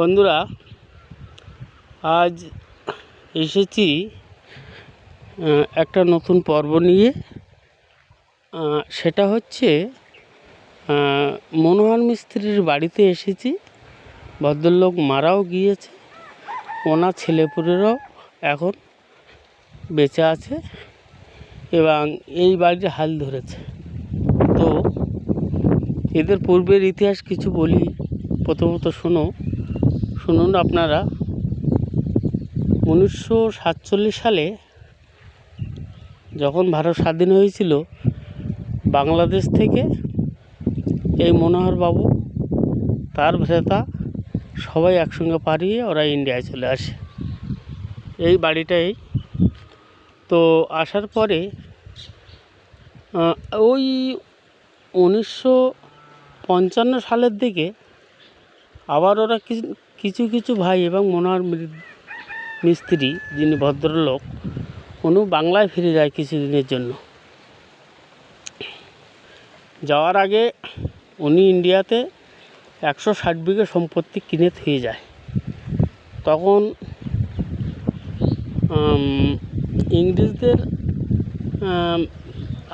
বন্ধুরা, আজ এসেছি একটা নতুন পর্ব নিয়ে। সেটা হচ্ছে মনোহর মিস্ত্রির বাড়িতে এসেছি। ভদ্রলোক মারাও গিয়েছে ওনার ছেলেপুলেরাও এখন বেঁচে আছে এবং এই বাড়িতে হাল ধরেছে। তো এদের পূর্বের ইতিহাস কিছু বলি, প্রথমত শোনো। শুনুন আপনারা। উনিশশো সাতচল্লিশ সালে যখন ভারত স্বাধীন হয়েছিল, বাংলাদেশ থেকে এই মনোহর বাবু, তার ভ্রেতা সবাই একসঙ্গে পাড়িয়ে ওরা ইন্ডিয়ায় চলে আসে। এই বাড়িটাই। তো আসার পরে ওই উনিশশো পঞ্চান্ন সালের দিকে আবার ওরা কিছু- কিছু কিছু ভাই এবং মনোহর মিস্ত্রি যিনি ভদ্রলোক, উনি বাংলায় ফিরে যায় কিছুদিনের জন্য। যাওয়ার আগে উনি ইন্ডিয়াতে একশো ষাট বিঘে সম্পত্তি কিনে থুয়ে যায়। তখন ইংরেজদের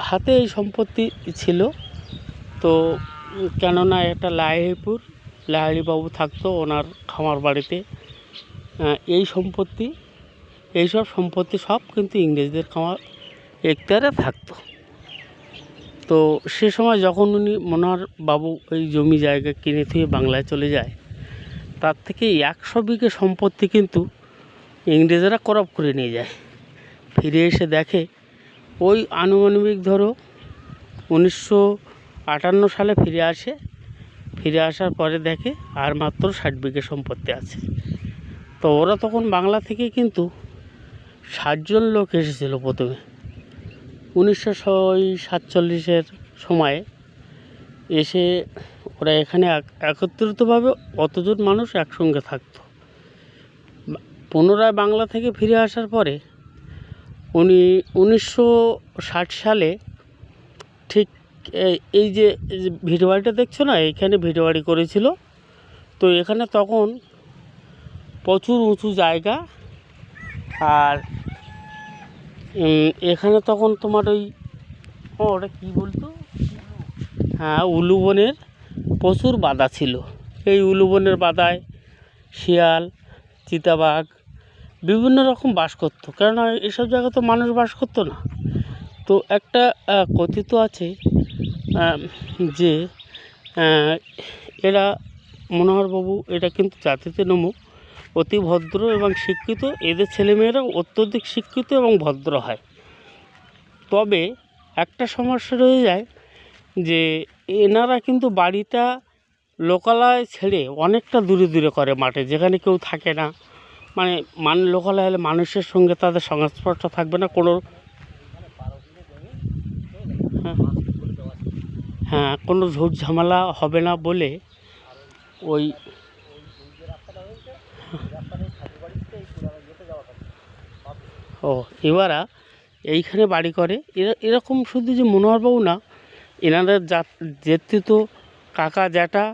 হাতে এই সম্পত্তি ছিল। তো কেননা একটা লাহিপুর লাহিড়িবাবু থাকতো, ওনার খামার বাড়িতে এই সম্পত্তি, এইসব সম্পত্তি সব কিন্তু ইংরেজদের খামার এখতিয়ারে থাকতো। তো সে সময় যখন উনি মনোহর বাবু ওই জমি জায়গা কিনে থুয়ে বাংলায় চলে যায়, তার থেকে একশো বিঘে সম্পত্তি কিন্তু ইংরেজরা করপ করে নিয়ে যায়। ফিরে এসে দেখে, ওই আনুমানিক ধরো উনিশশো আটান্ন সালে ফিরে আসে ফিরে আসার পরে দেখে আর মাত্র ষাট বিঘে সম্পত্তি আছে। তো ওরা তখন বাংলা থেকে কিন্তু ষাটজন লোক এসেছিল প্রথমে। উনিশশো সাতচল্লিশের সময়ে এসে ওরা এখানে এক- একত্রিতভাবে অতজন মানুষ একসঙ্গে থাকতো। পুনরায় বাংলা থেকে ফিরে আসার পরে উনি উনিশশো ষাট সালে ঠিক এই- যে, এই যে ভিটে বাড়িটা দেখছ না? এইখানে ভিটে বাড়ি করেছিল। তো এখানে তখন প্রচুর উঁচু জায়গা আর এখানে তখন তোমার ওই ওটা কী বলতো? হ্যাঁ উলুবনের প্রচুর বাধা ছিল। এই উলুবনের বাধায় শিয়াল, চিতাবাঘ, বিভিন্ন রকম বাস করতো। কেননা এসব জায়গায় তো মানুষ বাস করতো না। তো একটা কথিত আছে যে এরা মনোহরবাবু এটা কিন্তু জাতিতে নমুক অতি ভদ্র এবং শিক্ষিত। এদের ছেলেমেয়েরা অত্যধিক শিক্ষিত এবং ভদ্র হয়। তবে একটা সমস্যা রয়ে যায় যে, এনারা কিন্তু বাড়িটা লোকালয় ছেড়ে অনেকটা দূরে দূরে করে মাঠে, যেখানে কেউ থাকে না। মানে মান, লোকালয় হলে মানুষের সঙ্গে তাদের সংস্পর্শ থাকবে না। কোনো হ্যাঁ কোনো ঝুট ঝামেলা হবে না বলে ওই ও, এবারা এইখানে বাড়ি করে। এরা, এরকম শুধু যে মনোহরবাবু না, এনাদের জাত তো কাকা জ্যাঠা,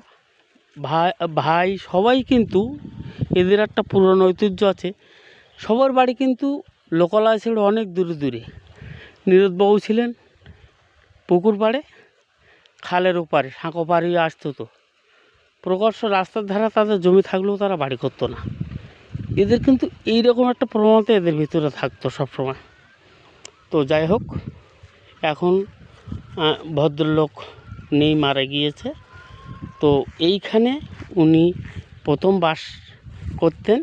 ভাই ভাই সবাই কিন্তু এদের একটা পুরনো ঐতিহ্য আছে। সবার বাড়ি কিন্তু লোকালয় ছিল অনেক দূরে দূরে। নীরদবাবু ছিলেন পুকুর পাড়ে, খালের ওপারে, সাঁকো পাড়ে আসতো তো। প্রকর্ষ রাস্তার ধারে তাদের জমি থাকলেও তারা বাড়ি করতো না। এদের কিন্তু এইরকম একটা প্রবণতা এদের ভিতরে থাকতো সবসময়। তো যাই হোক, এখন ভদ্রলোক নেই, মারা গিয়েছে। তো এইখানে উনি প্রথম বাস করতেন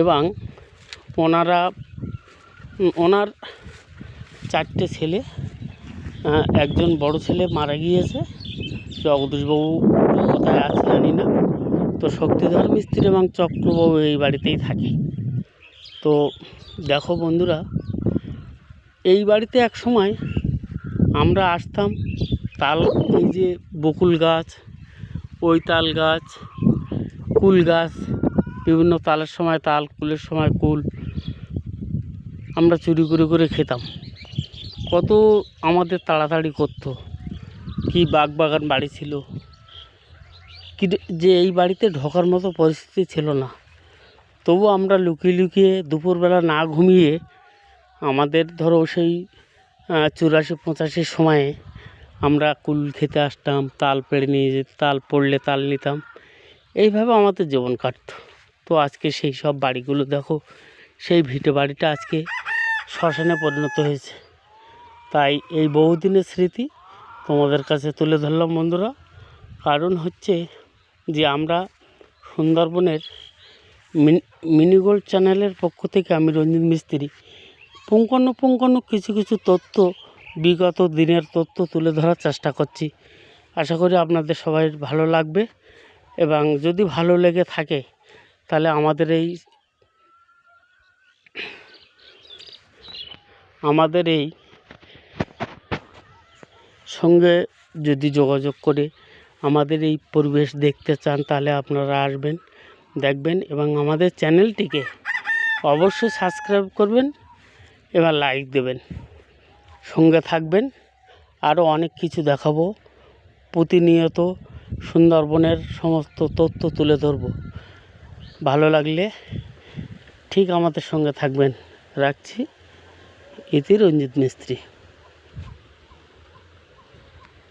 এবং ওনারা ওনার চারটে ছেলে একজন বড় ছেলে মারা গিয়েছে। জগদীশবাবু কোথায় আছে জানি না। তো শক্তিধর মিস্ত্রি এবং চক্রবাবু এই বাড়িতেই থাকে। তো দেখো বন্ধুরা, এই বাড়িতে এক সময় আমরা আসতাম, তাল, এই যে বকুল গাছ ওই তাল গাছ, কুল গাছ, বিভিন্ন তালের সময় তাল, কুলের সময় কুল, আমরা চুরি করে করে খেতাম। কত আমাদের তাড়াতাড়ি করতো। কি বাগ বাগান বাড়ি ছিল। কি যে এই বাড়িতে ঢোকার মতো পরিস্থিতি ছিল না। তবু আমরা লুকিয়ে লুকিয়ে দুপুরবেলা না ঘুমিয়ে আমাদের ধরো সেই চুরাশি পঁচাশির সময়ে আমরা কুল খেতে আসতাম, তাল পেড়ে নিয়ে যেত, তাল পড়লে তাল নিতাম। এইভাবে আমাদের জীবন কাটতো। তো আজকে সেই সব বাড়িগুলো দেখো, সেই ভিটে বাড়িটা আজকে শ্মশানে পরিণত হয়েছে। তাই এই বহুদিনের স্মৃতি তোমাদের কাছে তুলে ধরলাম বন্ধুরা। কারণ হচ্ছে যে আমরা সুন্দরবনের মিনি মিনিগোল্ড চ্যানেলের পক্ষ থেকে আমি রঞ্জিত মিস্ত্রি। পুঙ্খানুপুঙ্খানু কিছু কিছু তথ্য, বিগত দিনের তথ্য তুলে ধরার চেষ্টা করছি। আশা করি আপনাদের সবাই ভালো লাগবে এবং যদি ভালো লেগে থাকে, তাহলে আমাদের এই আমাদের এই সঙ্গে যদি যোগাযোগ করে আমাদের এই পরিবেশ দেখতে চান, তাহলে আপনারা আসবেন, দেখবেন এবং আমাদের চ্যানেলটিকে অবশ্যই সাবস্ক্রাইব করবেন, এবার লাইক দেবেন। সঙ্গে থাকবেন, আরও অনেক কিছু দেখাবো, প্রতিনিয়ত সুন্দরবনের সমস্ত তথ্য তুলে ধরবো। ভালো লাগলে ঠিক আমাদের সঙ্গে থাকবেন। রাখছি ইতি রঞ্জিত মিস্ত্রি।